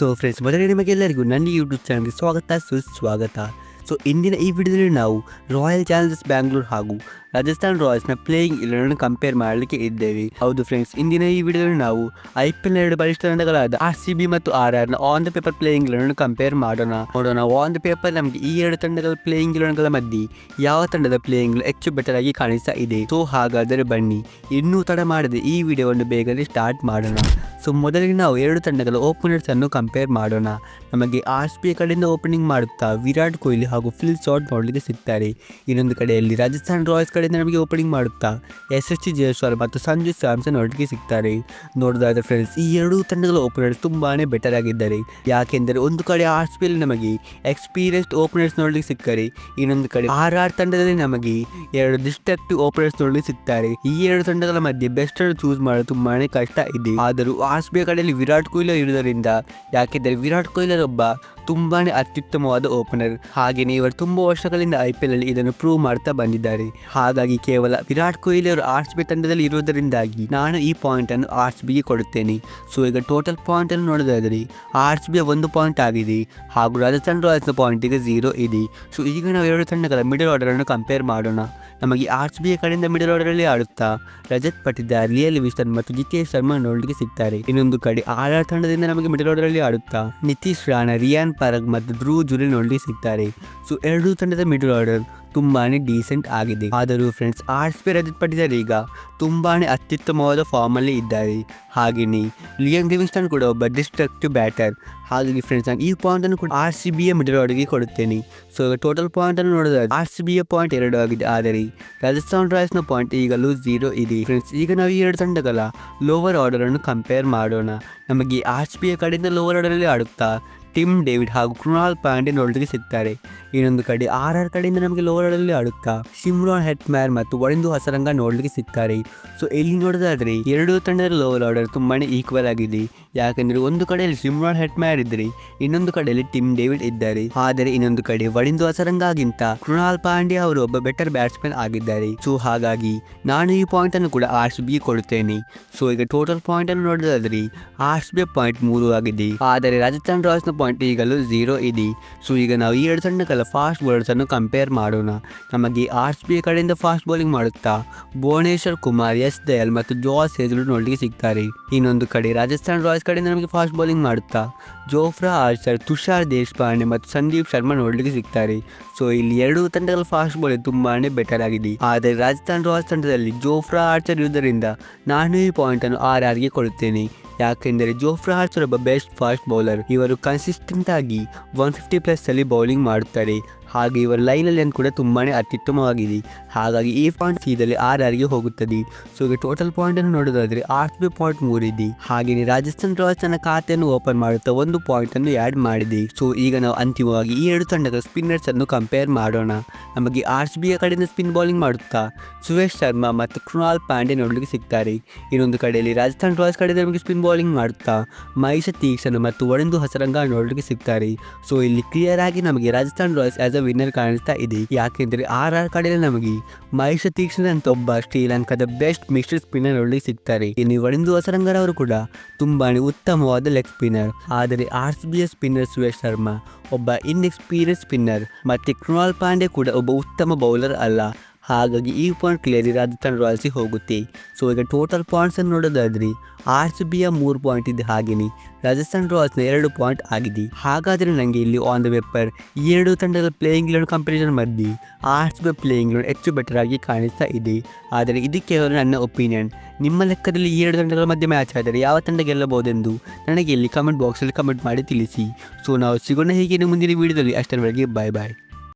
So friends ಮೊದಲೇ ನಿಮಗೆಲ್ಲರಿಗೂ ನನ್ನ ಯೂಟ್ಯೂಬ್ ಚಾನಲ್ಗೆ ಸ್ವಾಗತ, ಸುಸ್ವಾಗತ. ಸೊ ಇಂದಿನ ಈ ವಿಡಿಯೋದಲ್ಲಿ ನಾವು ರಾಯಲ್ ಚಾಲೆಂಜರ್ಸ್ ಬ್ಯಾಂಗ್ಳೂರ್ ಹಾಗೂ ರಾಜಸ್ಥಾನ್ ರಾಯಲ್ಸ್ನ ಪ್ಲೇಯಿಂಗ್ ಇಲೆವೆನ್ ಕಂಪೇರ್ ಮಾಡಲಿಕ್ಕೆ ಇದ್ದೇವೆ. ಹೌದು ಫ್ರೆಂಡ್ಸ್ ಇಂದಿನ ಈ ವಿಡಿಯೋದಲ್ಲಿ ನಾವು ಐ ಪಿ ಎಲ್ ಎರಡು ಬಲಿಷ್ಠ ತಂಡಗಳಾದ ಆರ್ ಸಿ ಬಿ ಮತ್ತು ಆರ್ ಆರ್ನ on the paper playing eleven compare ಮಾಡೋಣ. ನೋಡೋಣ ಆನ್ ದ ಪೇಪರ್ ನಮಗೆ ಈ ಎರಡು ತಂಡಗಳ ಪ್ಲೇಯಿಂಗ್ ಇಲೆವೆನ್ಗಳ ಮಧ್ಯೆ ಯಾವ ತಂಡದ ಪ್ಲೇಯಿಂಗ್ ಹೆಚ್ಚು ಬೆಟರ್ ಆಗಿ ಕಾಣಿಸ್ತಾ ಇದೆ. ಸೊ ಹಾಗಾದರೆ ಬನ್ನಿ, ಇನ್ನೂ ತಡ ಮಾಡದೆ ಈ ವಿಡಿಯೋವನ್ನು ಬೇಗನೆ ಸ್ಟಾರ್ಟ್ ಮಾಡೋಣ. ಸೊ ಮೊದಲಿಗೆ ನಾವು ಎರಡು ತಂಡಗಳ ಓಪನರ್ಸ್ ಅನ್ನು ಕಂಪೇರ್ ಮಾಡೋಣ. ನಮಗೆ ಆರ್ ಸಿ ಬಿ ಕಡೆಯಿಂದ ಓಪನಿಂಗ್ ಮಾಡುತ್ತಾ ವಿರಾಟ್ ಕೊಹ್ಲಿ ಹಾಗೂ ಫಿಲ್ ಶಾಟ್ ನೋಡಲಿಕ್ಕೆ ಸಿಗ್ತಾರೆ. ಇನ್ನೊಂದು ಕಡೆಯಲ್ಲಿ ರಾಜಸ್ಥಾನ್ ರಾಯಲ್ಸ್ ಕಡೆಯಿಂದ ನಮಗೆ ಓಪನಿಂಗ್ ಮಾಡುತ್ತಾ ಎಸ್ ಎಸ್ ಟಿ ಜಯಸ್ವಾಲ್ ಮತ್ತು ಸಂಜು ಸ್ಯಾಮ್ಸನ್ ನೋಡಲಿಕ್ಕೆ ಸಿಗ್ತಾರೆ. ನೋಡೋದಾದ ಫ್ರೆಂಡ್ಸ್ ಈ ಎರಡೂ ತಂಡಗಳ ಓಪನರ್ಸ್ ತುಂಬಾನೇ ಬೆಟರ್ ಆಗಿದ್ದಾರೆ. ಯಾಕೆಂದರೆ ಒಂದು ಕಡೆ ಆರ್ ಸಿ ಬಿಯಲ್ಲಿ ನಮಗೆ ಎಕ್ಸ್ಪೀರಿಯನ್ಸ್ಡ್ ಓಪನರ್ಸ್ ನೋಡಲಿಕ್ಕೆ ಸಿಗ್ತಾರೆ. ಇನ್ನೊಂದು ಕಡೆ ಆರ್ ಆರ್ ತಂಡದಲ್ಲಿ ನಮಗೆ ಎರಡು ಡಿಸ್ಟ್ರಕ್ಟಿವ್ ಓಪನರ್ಸ್ ನೋಡಲಿಕ್ಕೆ ಸಿಗ್ತಾರೆ. ಈ ಎರಡು ತಂಡಗಳ ಮಧ್ಯೆ ಬೆಸ್ಟ್ ಅನ್ನು ಚೂಸ್ ಮಾಡಲು ತುಂಬಾನೇ ಕಷ್ಟ ಇದೆ. ಆದರೂ ಆರ್ ಸಿ ಬಿ ಕಡೆಯಲ್ಲಿ ವಿರಾಟ್ ಕೊಹ್ಲಿ ಇರುವುದರಿಂದ ಯಾಕೆಂದರೆ ವಿರಾಟ್ ಕೊಹ್ಲಿ ಒಬ್ಬ ತುಂಬಾ ಅತ್ಯುತ್ತಮವಾದ ಓಪನರ್. ಹಾಗೆಯೇ ಇವರು ತುಂಬ ವರ್ಷಗಳಿಂದ ಐ ಪಿ ಎಲ್ ಅಲ್ಲಿ ಇದನ್ನು ಪ್ರೂವ್ ಮಾಡ್ತಾ ಬಂದಿದ್ದಾರೆ. ಹಾಗಾಗಿ ಕೇವಲ ವಿರಾಟ್ ಕೊಹ್ಲಿ ಅವರು ಆರ್ ಬಿ ತಂಡದಲ್ಲಿ ಇರುವುದರಿಂದಾಗಿ ನಾನು ಈ ಪಾಯಿಂಟ್ ಅನ್ನು ಆರ್ ಸಿ ಬಿಗೆ ಕೊಡುತ್ತೇನೆ. ಸೊ ಈಗ ಟೋಟಲ್ ಪಾಯಿಂಟ್ ಅನ್ನು ನೋಡೋದಾದರೆ ಆರ್ ಸಿ ಬಿಯ ಒಂದು ಪಾಯಿಂಟ್ ಆಗಿದೆ ಹಾಗೂ ರಾಜಸ್ಥಾನ್ ರಾಯಲ್ಸ್ನ ಪಾಯಿಂಟಿಗೆ ಝೀರೋ ಇದೆ. ಸೊ ಈಗ ನಾವು ಎರಡು ತಂಡಗಳ ಮಿಡಲ್ ಆರ್ಡರ್ ಅನ್ನು ಕಂಪೇರ್ ಮಾಡೋಣ. ನಮಗೆ ಆರ್ ಬಿ ಕಡೆಯಿಂದ ಮಿಡಲ್ ಆರ್ಡರಲ್ಲಿ ಆಡುತ್ತಾ? ರಜತ್ ಪಟಿದ ಲಿಯಲ್ ವಿಸ್ಟನ್ ಮತ್ತು ಜಿತೇಶ್ ಶರ್ಮಾ ನೋಡಲಿಕ್ಕೆ ಸಿಗ್ತಾರೆ. ಇನ್ನೊಂದು ಕಡೆ ಆರ್ ಆರ್ ತಂಡದಿಂದ ನಮಗೆ ಮಿಡಲ್ ಆರ್ಡರಲ್ಲಿ ಆಡುತ್ತಾ? ನಿತೀಶ್ ರಾಣಾ, ರಿಯಾನ್ ಪರಗ್ ಮತ್ತು ಧ್ರುವ್ ಜುಲಿ ನೋಡಲಿಕ್ಕೆ ಸಿಗ್ತಾರೆ. ಸೊ, ಎರಡೂ ತಂಡದ ಮಿಡಲ್ ಆರ್ಡರ್ ತುಂಬಾನೇ ಡೀಸೆಂಟ್ ಆಗಿದೆ. ಆದರೂ ಫ್ರೆಂಡ್ಸ್ ಆರ್ಟ್ಸ್ ಸಿ ಬಿ ರಜತ್ ಪಟಿದಾರ್ ಈಗ ತುಂಬಾ ಅತ್ಯುತ್ತಮವಾದ ಫಾರ್ಮಲ್ಲಿ ಇದ್ದಾರೆ. ಹಾಗೆಯೇ ಲಿಯನ್ ಲಿವಿಂಗ್ಸ್ಟನ್ ಕೂಡ ಒಬ್ಬ ಡಿಸ್ಟ್ರಕ್ಟಿವ್ ಬ್ಯಾಟರ್ ಹಾಗಾಗಿ ಫ್ರೆಂಡ್ಸ್ ನಾನು ಈ ಪಾಯಿಂಟನ್ನು ಕೂಡ ಆರ್ ಸಿ ಬಿಯ ಮಿಡಲ್ ಆರ್ಡರ್ಗೆ ಕೊಡುತ್ತೇನೆ. ಸೊ ಟೋಟಲ್ ಪಾಯಿಂಟನ್ನು ನೋಡೋದಾದ್ರೆ ಆರ್ ಸಿ ಎ ಪಾಯಿಂಟ್ ಎರಡು ಆಗಿದೆ. ಆದರೆ, ರಾಜಸ್ಥಾನ್ ರಾಯಲ್ಸ್ನ ಪಾಯಿಂಟ್ ಈಗಲೂ ಝೀರೋ ಇದೆ. ಫ್ರೆಂಡ್ಸ್ ಈಗ ನಾವು ಈ ಎರಡು ತಂಡಗಳ ಲೋವರ್ ಆರ್ಡರನ್ನು ಕಂಪೇರ್ ಮಾಡೋಣ. ನಮಗೆ ಆರ್ ಸಿ ಬಿಯ ಕಡೆಯಿಂದ ಲೋವರ್ ಆರ್ಡರಲ್ಲಿ ಆಡುತ್ತಾ ಟಿಮ್ ಡೇವಿಡ್ ಹಾಗೂ ಕೃಣಾಲ್ ಪಾಂಡೆ ನೋಡಲಿಕ್ಕೆ ಸಿಗ್ತಾರೆ. ಇನ್ನೊಂದು ಕಡೆ ಆರ್ ಆರ್ ಕಡೆಯಿಂದ ನಮಗೆ ಲೋರಲ್ಲಿ ಆಡುತ್ತಾ ಶಿಮ್ರಾನ್ ಹೆಟ್ಮ್ಯಾರ್ ಮತ್ತು ವರಿಂದು ಹಸರಂಗ ನೋಡ್ಲಿಕ್ಕೆ ಸಿಗ್ತಾರೆ. ಸೊ ಇಲ್ಲಿ ನೋಡೋದಾದ್ರೆ, ಎರಡು ತಂಡದ ಲೋವರ್ ಆರ್ಡರ್ ತುಂಬಾನೇ ಈಕ್ವಲ್ ಆಗಿದೆ. ಯಾಕಂದ್ರೆ, ಒಂದು ಕಡೆಯಲ್ಲಿ ಶಿಮ್ರಾನ್ ಹೆಟ್ಮ್ಯಾರ್ ಇದ್ದರೆ ಇನ್ನೊಂದು ಕಡೆಯಲ್ಲಿ ಟಿಮ್ ಡೇವಿಡ್ ಇದ್ದಾರೆ. ಆದರೆ, ಇನ್ನೊಂದು ಕಡೆ ವರಿಂದು ಹಸರಂಗಾಗಿಂತ ಕೃಣಾಲ್ ಪಾಂಡೆ ಅವರು ಒಬ್ಬ ಬೆಟರ್ ಬ್ಯಾಟ್ಸ್ಮನ್ ಆಗಿದ್ದಾರೆ. ಸೊ ಹಾಗಾಗಿ ನಾನು ಈ ಪಾಯಿಂಟ್ ಅನ್ನು ಕೂಡ ಆರ್ ಬಿ ಕೊಡುತ್ತೇನೆ. ಸೊ ಈಗ ಟೋಟಲ್ ಪಾಯಿಂಟ್ ಅನ್ನು ನೋಡೋದಾದ್ರೆ ಆರ್ ಸಿ ಬಿ ಪಾಯಿಂಟ್ ಮೂರು ಆಗಿದೆ. ಆದರೆ, ರಾಜಸ್ಥಾನ್ನ ಪಾಯಿಂಟ್ ಈಗಲೂ ಜೀರೋ ಇದೆ. ಸೊ ಈಗ ನಾವು ಈ ಎರಡು ತಂಡಗಳ ಫಾಸ್ಟ್ ಬೌಲರ್ಸನ್ನು ಕಂಪೇರ್ ಮಾಡೋಣ. ನಮಗೆ ಆರ್ ಸಿ ಬಿ ಕಡೆಯಿಂದ ಫಾಸ್ಟ್ ಬೌಲಿಂಗ್ ಮಾಡುತ್ತಾ? ಭುವನೇಶ್ವರ್ ಕುಮಾರ್, ಎಸ್ ದಯಾಲ್ ಮತ್ತು ಜೋಸ್ ಹೇಜಲ್ ನೋಡಲಿಕ್ಕೆ ಸಿಗ್ತಾರೆ. ಇನ್ನೊಂದು ಕಡೆ ರಾಜಸ್ಥಾನ್ ರಾಯಲ್ಸ್ ಕಡೆಯಿಂದ ನಮಗೆ ಫಾಸ್ಟ್ ಬೌಲಿಂಗ್ ಮಾಡುತ್ತಾ? ಜೋಫ್ರಾ, ಆರ್ಚರ್, ತುಷಾರ್ ದೇಶಪಾಂಡೆ ಮತ್ತು ಸಂದೀಪ್ ಶರ್ಮಾ ನೋಡಲಿಕ್ಕೆ ಸಿಗ್ತಾರೆ. ಸೊ ಇಲ್ಲಿ ಎರಡು ತಂಡಗಳ ಫಾಸ್ಟ್ ಬೌಲಿಂಗ್ ತುಂಬಾನೇ ಬೆಟರ್ ಆಗಿದೆ. ಆದರೆ ರಾಜಸ್ಥಾನ್ ರಾಯಲ್ಸ್ ತಂಡದಲ್ಲಿ ಜೋಫ್ರಾ, ಆರ್ಚರ್ ಇರುವುದರಿಂದ ನಾನು ಈ ಪಾಯಿಂಟ್ ಅನ್ನು ಆರ್ ಆರ್ಗೆ ಕೊಡುತ್ತೇನೆ. ಯಾಕೆಂದರೆ ಜೋಫ್ರಾ ಆರ್ಚರ್ ಒಬ್ಬ ಬೆಸ್ಟ್ ಫಾಸ್ಟ್ ಬೌಲರ್ ಇವರು ಕನ್ಸಿಸ್ಟೆಂಟ್ ಆಗಿ ಒನ್ ಫಿಫ್ಟಿ ಪ್ಲಸ್ ಅಲ್ಲಿ ಬೌಲಿಂಗ್ ಮಾಡುತ್ತಾರೆ. ಹಾಗೆ ಇವರ ಲೈನಲ್ಲಿ ಕೂಡ ತುಂಬಾ ಅತ್ಯುತ್ತಮವಾಗಿದೆ. ಹಾಗಾಗಿ ಈ ಪಾಯಿಂಟ್ ಸೀದಲ್ಲಿ ಆರ್ ಆರ್ಗೆ ಹೋಗುತ್ತದೆ. ಸೊ ಈಗ ಟೋಟಲ್ ಪಾಯಿಂಟ್ ಅನ್ನು ನೋಡೋದಾದ್ರೆ ಆರ್ ಬಿ ಪಾಯಿಂಟ್ ಮೂರಿದೆ ಹಾಗೆಯೇ ರಾಜಸ್ಥಾನ್ ರಾಯಲ್ಸ್ ತನ್ನ ಖಾತೆಯನ್ನು ಓಪನ್ ಮಾಡುತ್ತಾ ಒಂದು ಪಾಯಿಂಟ್ ಅನ್ನು ಆ್ಯಡ್ ಮಾಡಿದೆ. ಸೊ ಈಗ ನಾವು ಅಂತಿಮವಾಗಿ ಈ ಎರಡು ತಂಡದ ಸ್ಪಿನ್ನರ್ಸ್ ಅನ್ನು ಕಂಪೇರ್ ಮಾಡೋಣ. ನಮಗೆ ಆರ್ ಬಿ ಕಡೆಯಿಂದ ಸ್ಪಿನ್ ಬೌಲಿಂಗ್ ಮಾಡುತ್ತಾ? ಸುರೇಶ್ ಶರ್ಮಾ ಮತ್ತು ಕೃಣಾಲ್ ಪಾಂಡೆ ನೋಡಲಿಕ್ಕೆ ಸಿಗ್ತಾರೆ. ಇನ್ನೊಂದು ಕಡೆಯಲ್ಲಿ ರಾಜಸ್ಥಾನ್ ರಾಯಲ್ಸ್ ಕಡೆಯಿಂದ ನಮಗೆ ಸ್ಪಿನ್ ಬೌಲಿಂಗ್ ಮಾಡುತ್ತಾ? ಮಹೇಶ ತೀಕ್ಷಣ ಮತ್ತು ಒಳಂದು ಹಸರಂಗ ನೋಡಲಿಕ್ಕೆ ಸಿಗ್ತಾರೆ. ಸೊ ಇಲ್ಲಿ ಕ್ಲಿಯರ್ ಆಗಿ ನಮಗೆ Rajasthan royals as a winner ಕಾಣಿಸ್ತಾ ಇದೆ. ಯಾಕೆಂದ್ರೆ ಆರ್ ಆರ್ ಕಡೆ ನಮಗೆ ಮಹೇಶ ತೀಕ್ಷ್ಣ ಅಂತ ಒಬ್ಬ ಶ್ರೀಲಂಕಾದ ಬೆಸ್ಟ್ ಮಿಶ್ರ ಸ್ಪಿನ್ನರ್ ಒಳ್ಳೆ ಸಿಗ್ತಾರೆ. ಇನ್ನು ವರಿಂದು ಅವರು ಕೂಡ ತುಂಬಾನೇ ಉತ್ತಮವಾದ ಲೆಗ್ ಸ್ಪಿನ್ನರ್. ಆದರೆ R C B spinner Suresh Sharma ಒಬ್ಬ ಇನ್ಎಕ್ಸ್ಪೀರಿಯನ್ಸ್ ಸ್ಪಿನ್ನರ್. ಮತ್ತೆ ಕೃಣಾಲ್ ಪಾಂಡೆ ಕೂಡ ಒಬ್ಬ ಉತ್ತಮ ಬೌಲರ್ ಅಲ್ಲ. ಹಾಗಾಗಿ ಈ ಪಾಯಿಂಟ್ ಕ್ಲಿಯರಿ ರಾಜಸ್ಥಾನ್ ರಾಯಲ್ಸಿಗೆ ಹೋಗುತ್ತೆ. ಸೊ ಈಗ ಟೋಟಲ್ ಪಾಯಿಂಟ್ಸನ್ನು ನೋಡೋದಾದ್ರೆ ಆರ್ ಸಿ ಬಿಯ ಮೂರು ಪಾಯಿಂಟ್ ಇದೆ ಹಾಗೆಯೇ ರಾಜಸ್ಥಾನ್ ರಾಯಲ್ಸ್ನ ಎರಡು ಪಾಯಿಂಟ್ ಆಗಿದೆ. ಹಾಗಾದರೆ ನನಗೆ ಇಲ್ಲಿ ಆನ್ ದ ಪೇಪರ್ ಈ ಎರಡು ತಂಡದ ಪ್ಲೇಯಿಂಗ್ ಲೆವೆನ್ ಕಂಪ್ಯಾರಿಸನ್ ಮಧ್ಯೆ ಆರ್ ಬಿ ಪ್ಲೇಯಿಂಗ್ ಲೆವೆನ್ ಹೆಚ್ಚು ಬೆಟರ್ ಆಗಿ ಕಾಣಿಸ್ತಾ ಇದೆ. ಆದರೆ ಇದು ಕೇವಲ ನನ್ನ ಒಪಿನಿಯನ್ ನಿಮ್ಮ ಲೆಕ್ಕದಲ್ಲಿ ಈ ಎರಡು ತಂಡಗಳ ಮಧ್ಯೆ ಮ್ಯಾಚ್ ಆದರೆ ಯಾವ ತಂಡ ಗೆಲ್ಲಬಹುದೆಂದು ನನಗೆ ಇಲ್ಲಿ ಕಮೆಂಟ್ ಬಾಕ್ಸಲ್ಲಿ ಕಮೆಂಟ್ ಮಾಡಿ ತಿಳಿಸಿ. ಸೊ ನಾವು ಸಿಗೋಣ ಹೀಗೆ ಮುಂದಿನ ವೀಡಿಯೋದಲ್ಲಿ ಅಷ್ಟರವರೆಗೆ ಬಾಯ್ ಬಾಯ್